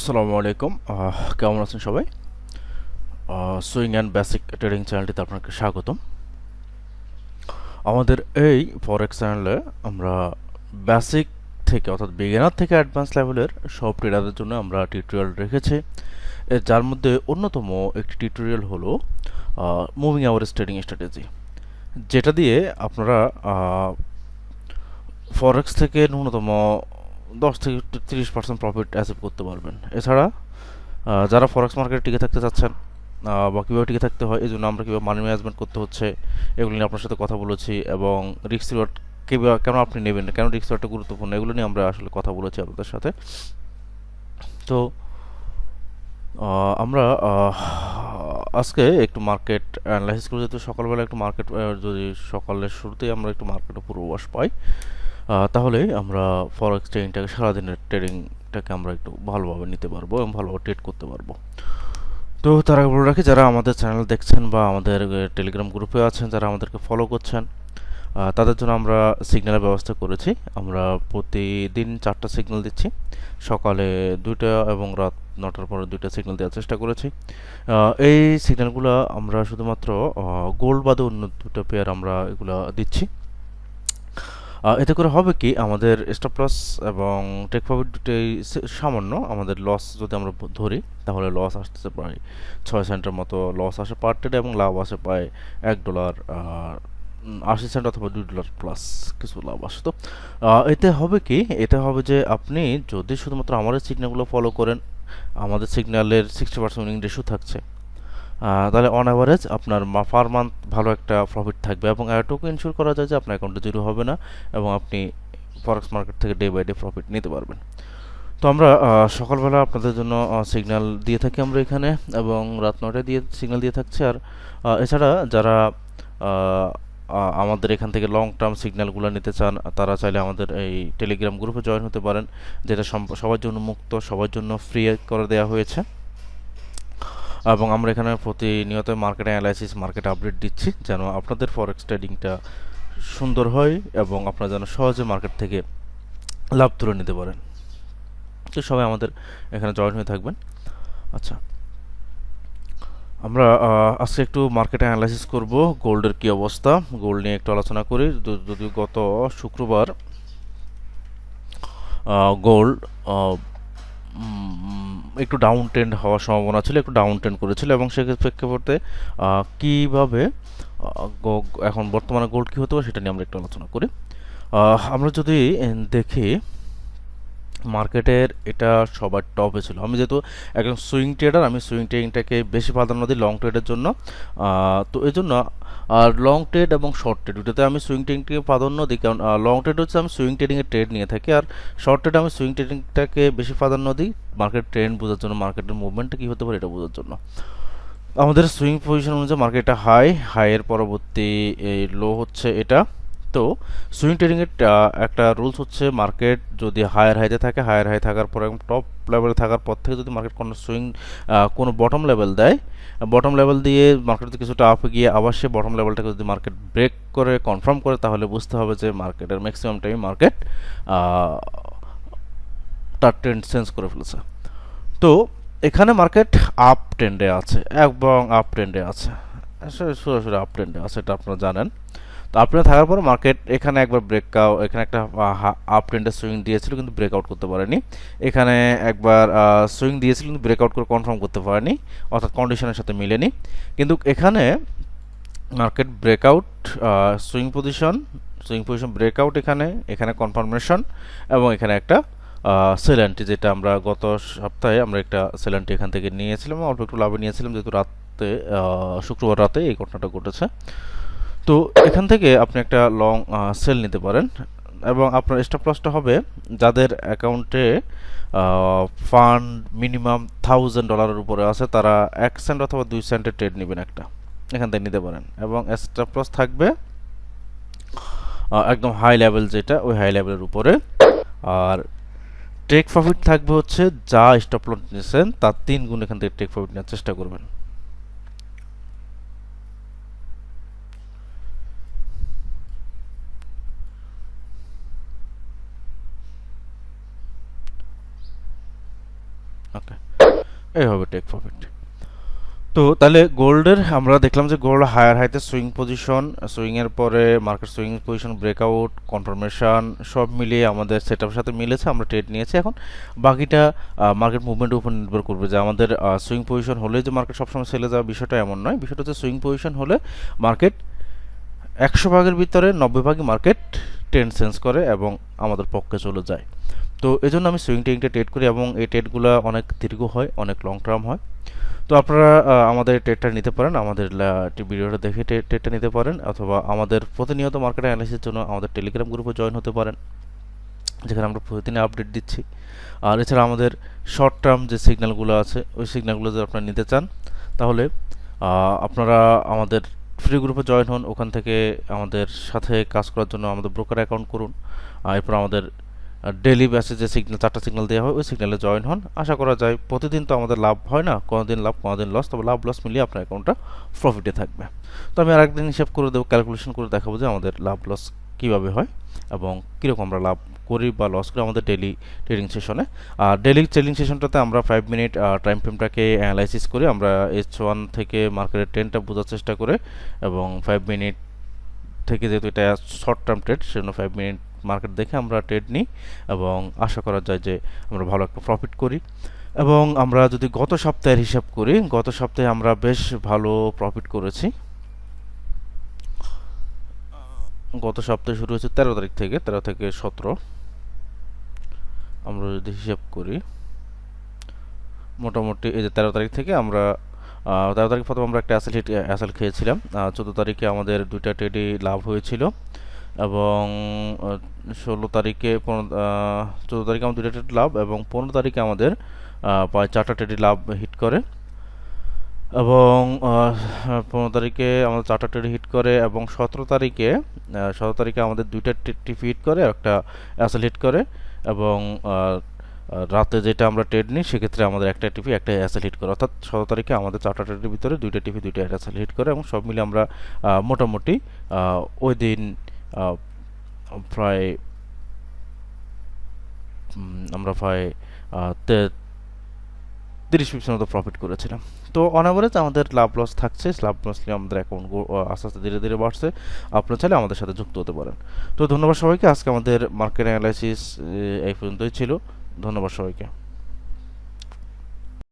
আসসালামু আলাইকুম। কেমন আছেন সবাই? সুইং অ্যান্ড বেসিক ট্রেডিং চ্যানেলটিতে আপনাকে স্বাগতম। আমাদের এই ফরেক্স চ্যানেলে আমরা বেসিক থেকে, অর্থাৎ বিগিনার থেকে অ্যাডভান্স লেভেলের সব ট্রেডারদের জন্য আমরা টিউটোরিয়াল রেখেছি। যার মধ্যে অন্যতম একটি টিউটোরিয়াল হলো মুভিং অ্যাভারেজ ট্রেডিং স্ট্র্যাটেজি যেটা দিয়ে আপনারা ফরেক্স থেকে ন্যূনতম দশ থেকে তিরিশ পার্সেন্ট প্রফিট অ্যাচিভ করতে পারবেন। এছাড়া যারা ফরেক্স মার্কেটে টিকে থাকতে চাচ্ছেন বা কীভাবে টিকে থাকতে হয় এই জন্য আমরা কীভাবে মানি ম্যানেজমেন্ট করতে হচ্ছে, এগুলো নিয়ে আপনার সাথে কথা বলেছি এবং রিস্ক রিওয়ার্ড কেন আপনি নেবেন কেন রিস্ক রিওয়ার্ডটা গুরুত্বপূর্ণ? এগুলো নিয়ে আমরা আসলে কথা বলেছি আপনাদের সাথে। তো আমরা আজকে একটু মার্কেট অ্যানালাইসিস করে যেহেতু সকালবেলা একটু মার্কেট যদি সকালের শুরুতেই আমরা একটু মার্কেটে পূর্বাভাস পাই তাহলে আমরা ফরেক্স ট্রেডিংটাকে সারাদিনের ট্রেডিংটাকে আমরা একটু ভালোভাবে নিতে পারব এবং ভালোভাবে ট্রেড করতে পারব। তো তার বলে রাখি, যারা আমাদের চ্যানেল দেখছেন বা আমাদের টেলিগ্রাম গ্রুপে আছেন, যারা আমাদেরকে ফলো করছেন তাদের জন্য আমরা সিগন্যালের ব্যবস্থা করেছি। আমরা প্রতিদিন চারটা সিগন্যাল দিচ্ছি। সকালে দুইটা এবং রাত নটার পরে দুইটা সিগন্যাল দেওয়ার চেষ্টা করেছি। এই সিগন্যালগুলো আমরা শুধুমাত্র গোল্ড বাদে অন্য দুটো পেয়ার আমরা এগুলো দিচ্ছি। এতে করে হবে কি আমাদের স্টপ লস এবং টেক প্রফিট দুটোই সামান্য, আমাদের লস যদি আমরা ধরি, তাহলে লস আসতেছে প্রায় ছয় সেন্টের মতো লস আসে পার ট্রেডে এবং লাভ আসে প্রায় এক ডলার আশি সেন্ট অথবা দুই ডলার প্লাস কিছু লাভ আসে। তো এতে হবে কি, এতে হবে যে আপনি যদি শুধুমাত্র আমাদের সিগনালগুলো ফলো করেন, আমাদের সিগন্যালের সিক্সটি পার্সেন্ট উইনিং রেশিও থাকছে। তাহলে অন অ্যাভারেজ আপনার পার মান্থ ভালো একটা প্রফিট থাকবে এবং এটুকু ইনশিওর করা যায় যে আপনার অ্যাকাউন্টে জিরো হবে না এবং আপনি ফরেক্স মার্কেট থেকে ডে বাই ডে প্রফিট নিতে পারবেন। তো আমরা সকালবেলা আপনাদের জন্য সিগন্যাল দিয়ে থাকি আমরা এখানে এবং রাত নটায় দিয়ে সিগন্যাল দিয়ে থাকছি। আর এছাড়া যারা আমাদের এখান থেকে লং টার্ম সিগন্যালগুলো নিতে চান, তারা চাইলে আমাদের এই টেলিগ্রাম গ্রুপে জয়েন হতে পারেন, যেটা সবার জন্য মুক্ত, সবার জন্য ফ্রি করে দেওয়া হয়েছে। এবং আমরা এখানে প্রতিনিয়ত মার্কেট অ্যানালাইসিস মার্কেট আপডেট দিচ্ছি যেন আপনাদের ফরেক্স ট্রেডিংটা সুন্দর হয় এবং আপনারা যেন সহজে মার্কেট থেকে লাভ তুলে নিতে পারেন। তো সবাই আমাদের এখানে জয়েন হয়ে থাকবেন। আচ্ছা। আমরা আজকে একটু মার্কেট অ্যানালাইসিস করব, গোল্ডের কি অবস্থা, গোল্ড নিয়ে একটু আলোচনা করি। য- যদিও গত শুক্রবার গোল্ড একটু ডাউন ট্রেন্ড হওয়ার সম্ভাবনা ছিল, একটু ডাউন ট্রেন্ড করেছিল এবং সে প্রেক্ষাপটে কীভাবে এখন বর্তমানে গোল্ড কি হতে পারে সেটা নিয়ে আমরা একটু আলোচনা করি। আমরা যদি দেখি, মার্কেটের এটা সবার টপে ছিল। আমি যেহেতু একজন সুইং ট্রেডার আমি সুইং ট্রেডিংটাকে বেশি প্রাধান্য দিই লং ট্রেডের জন্য। তো এই জন্য আর লং ট্রেড এবং শর্ট ট্রেড দুটোতে আমি সুইং ট্রেডিংটাকে প্রাধান্য দিই, কারণ লং ট্রেড হচ্ছে আমি সুইং ট্রেডিংয়ের ট্রেড নিয়ে থাকি, আর শর্ট ট্রেড আমি সুইং ট্রেডিংটাকে বেশি প্রাধান্য দিই মার্কেট ট্রেন্ড বোঝার জন্য মার্কেটের মুভমেন্টটা কী হতে পারে এটা বোঝার জন্য। আমাদের সুইং পজিশন অনুযায়ী মার্কেটটা হাই হাইয়ের পরবর্তী লো হচ্ছে এটা। তো সুইং ট্রেডিংয়ের একটা রুলস হচ্ছে মার্কেট যদি হায়ার হাইতে থাকে হায়ার হাই থাকার পর এবং টপ লেভেলে থাকার পর থেকে যদি মার্কেট কোনো সুইং কোনো বটম লেভেল দেয় বটম লেভেল দিয়ে মার্কেট কিছুটা আপ গিয়ে আবার সে বটম লেভেলটাকে যদি মার্কেট ব্রেক করে কনফার্ম করে, তাহলে বুঝতে হবে যে মার্কেটের ম্যাক্সিমাম টাইম মার্কেট তার ট্রেন্ড চেঞ্জ করে ফেলেছে। তো এখানে মার্কেট আপ ট্রেন্ডে আছে এবং আপ ট্রেন্ডে আছে। সরাসরি আপ ট্রেন্ডে আছে, এটা আপনারা জানেন। তো আপ থাকার পর মার্কেট এখানে একবার ব্রেকআউট এখানে একটা আপ ট্রেন্ডে সুইং দিয়েছিল কিন্তু ব্রেকআউট করতে পারেনি। এখানে একবার সুইং দিয়েছিল কিন্তু ব্রেকআউট করে কনফার্ম করতে পারেনি, অর্থাৎ কন্ডিশনের সাথে মিলেনি। কিন্তু এখানে market breakout swing position swing position breakout এখানে এখানে কনফার্মেশন এবং এখানে একটা সেলেন্টি যেটা আমরা গত সপ্তাহে আমরা একটা সেলেন্টি এখান থেকে নিয়েছিলাম। অল্প একটু লাভে নিয়েছিলাম যেহেতু রাতে শুক্রবার রাতে এই ঘটনাটা ঘটেছে। তো এখান থেকে আপনি একটা লং সেল নিতে পারেন এবং আপনার স্টপ লসটা হবে যাদের অ্যাকাউন্টে ফান্ড মিনিমাম থাউজেন্ড ডলারের উপরে আছে, তারা এক সেন্ট অথবা দুই সেন্টের ট্রেড নেবেন একটা। এখান থেকে নিতে পারেন। এবং স্টপ লস থাকবে একদম হাই লেভেল যেটা, ওই হাই লেভেলের উপরে। আর টেক প্রফিট থাকবে হচ্ছে, যা স্টপ লস নিয়েছেন, তার তিন গুণ এখান থেকে টেক প্রফিট নেওয়ার চেষ্টা করবেন। ওকে এই হবে টেক প্রফিট তো তাহলে গোল্ডের, আমরা দেখলাম যে গোল্ড হায়ার হাইতে সুইং পজিশন সুইংয়ের পরে market swing position breakout confirmation সব মিলিয়ে আমাদের সেটআপের সাথে মিলেছে, আমরা ট্রেড নিয়েছি এখন। বাকিটা মার্কেট মুভমেন্টের উপর নির্ভর করবে যে আমাদের সুইং পজিশন হলে যে মার্কেট সবসময় সেলে যাওয়া বিষয়টা এমন নয়। বিষয়টা হচ্ছে সুইং পজিশন হলে মার্কেট একশো ভাগের ভিতরে নব্বই ভাগই মার্কেট ট্রেন্ড সেন্স করে এবং আমাদের পক্ষে চলে যায়। তো এই জন্য আমি সুইং ট্রেডিংটা ট্রেড করি এবং এই ট্রেডগুলো অনেক দীর্ঘ হয়, অনেক লং টার্ম হয়। তো আপনারা আমাদের ট্রেডটা নিতে পারেন, আমাদের ভিডিওটা দেখে ট্রে- ট্রেডটা নিতে পারেন, অথবা আমাদের প্রতিনিয়ত মার্কেট অ্যানালিসিসের জন্য আমাদের টেলিগ্রাম গ্রুপে জয়েন হতে পারেন, যেখানে আমরা প্রতিদিন আপডেট দিচ্ছি। আর এছাড়া আমাদের শর্ট টার্ম যে সিগন্যালগুলো আছে, ওই সিগন্যালগুলো যদি আপনারা নিতে চান, তাহলে আপনারা আমাদের ফ্রি গ্রুপে জয়েন হন, ওখান থেকে আমাদের সাথে কাজ করার জন্য আমাদের ব্রোকার অ্যাকাউন্ট করুন। এরপর আমাদের ডেলি বেসে যে সিগন্যাল চারটা সিগন্যাল দেওয়া হয়, ওই সিগন্যালে জয়েন হন। আশা করা যায় প্রতিদিন তো আমাদের লাভ হয় না। কোনোদিন লাভ, কোনোদিন লস তবে লাভ লস মিলিয়ে আপনার অ্যাকাউন্টটা প্রফিটে থাকবে। তো আমি আরেকদিন হিসাব করে দেবো ক্যালকুলেশন করে দেখাবো যে আমাদের লাভ লস কীভাবে হয় এবং কীরকম আমরা লাভ করি বা লস করি আমাদের ডেলি ট্রেডিং সেশনে আর ডেলি ট্রেডিং সেশনটাতে আমরা ফাইভ মিনিট টাইম ফ্রেমটাকে অ্যানালাইসিস করি। আমরা এইচ ওয়ান থেকে মার্কেটের ট্রেনটা বোঝার চেষ্টা করে এবং ফাইভ মিনিট থেকে যেহেতু এটা শর্ট টার্ম ট্রেড সেজন্য ফাইভ মিনিট মার্কেট দেখে আমরা ট্রেড নিই এবং আশা করা যায় যে আমরা ভালো একটা প্রফিট করি। এবং আমরা যদি গত সপ্তাহের হিসাব করি, গত সপ্তাহে আমরা বেশ ভালো প্রফিট করেছি। গত সপ্তাহে শুরু হয়েছে তেরো তারিখ থেকে, তেরো থেকে সতেরো। আমরা যদি হিসাব করি, মোটামুটি এই যে তেরো তারিখ থেকে আমরা তেরো তারিখ প্রথম আমরা একটা অ্যাসেল হিট অ্যাসেল খেয়েছিলাম। চোদ্দ তারিখে আমাদের দুইটা ট্রেডই লাভ হয়েছিল। এবং ষোলো তারিখে পনেরো চোদ্দ তারিখে আমাদের দুইটা ট্রেড লাভ এবং পনেরো তারিখে আমাদের প্রায় চারটা ট্রেডই লাভ হিট করে। এবং পনেরো তারিখে আমাদের চারটা ট্রেড হিট করে এবং সতেরো তারিখে সতেরো তারিখে আমাদের দুইটা টিপি হিট করে, একটা অ্যাসেল হিট করে এবং রাতে যেটা আমরা ট্রেড নিই সেক্ষেত্রে আমাদের একটা টিপি একটা অ্যাসেল হিট করে। অর্থাৎ সতেরো তারিখে আমাদের চারটা ট্রেডের ভিতরে দুইটা টিপি দুইটা অ্যাসেল হিট করে এবং সব মিলে আমরা মোটামুটি ওই দিন প্রায় আমরা প্রায় তিরিশ পিপসের মতো প্রফিট করেছিলাম। তো অন আমাদের লাভ লস থাকছে। লাভ লস নিয়ে আমাদের অ্যাকাউন্ট আস্তে আস্তে ধীরে ধীরে বাড়ছে। আপনারা চাইলে আমাদের সাথে যুক্ত হতে পারেন। তো ধন্যবাদ সবাইকে। আজকে আমাদের মার্কেট অ্যানালাইসিস এই পর্যন্তই ছিল। ধন্যবাদ সবাইকে।